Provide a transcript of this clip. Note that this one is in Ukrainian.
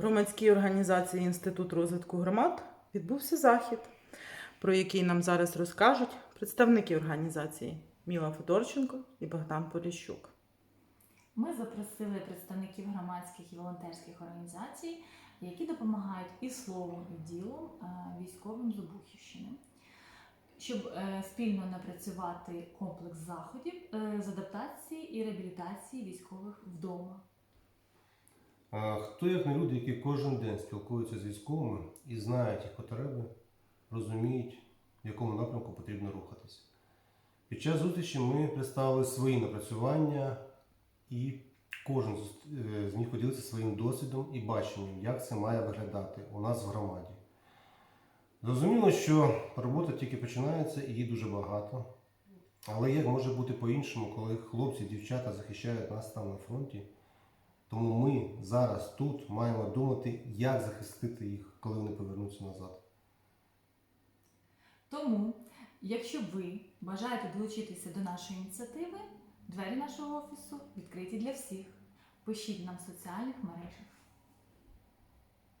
громадській організації Інститут розвитку громад відбувся захід, про який нам зараз розкажуть представники організації Міла Федорченко і Богдан Поліщук. Ми запросили представників громадських і волонтерських організацій, які допомагають і словом, і ділом е, військовим з Обухівщини, щоб е, спільно напрацювати комплекс заходів е, з адаптації і реабілітації військових вдома. Хто як не люди, які кожен день спілкуються з військовими і знають їх потреби, розуміють, в якому напрямку потрібно рухатись. Під час зустрічі ми представили свої напрацювання, і кожен з- е, поділився своїм досвідом і баченням, як це має виглядати у нас в громаді. Зрозуміло, що робота тільки починається і її дуже багато. Але як може бути по-іншому, коли хлопці, дівчата захищають нас там на фронті? Тому ми зараз тут маємо думати, як захистити їх, коли вони повернуться назад. Тому, якщо ви бажаєте долучитися до нашої ініціативи, двері нашого офісу відкриті для всіх. Пишіть нам в соціальних мережах.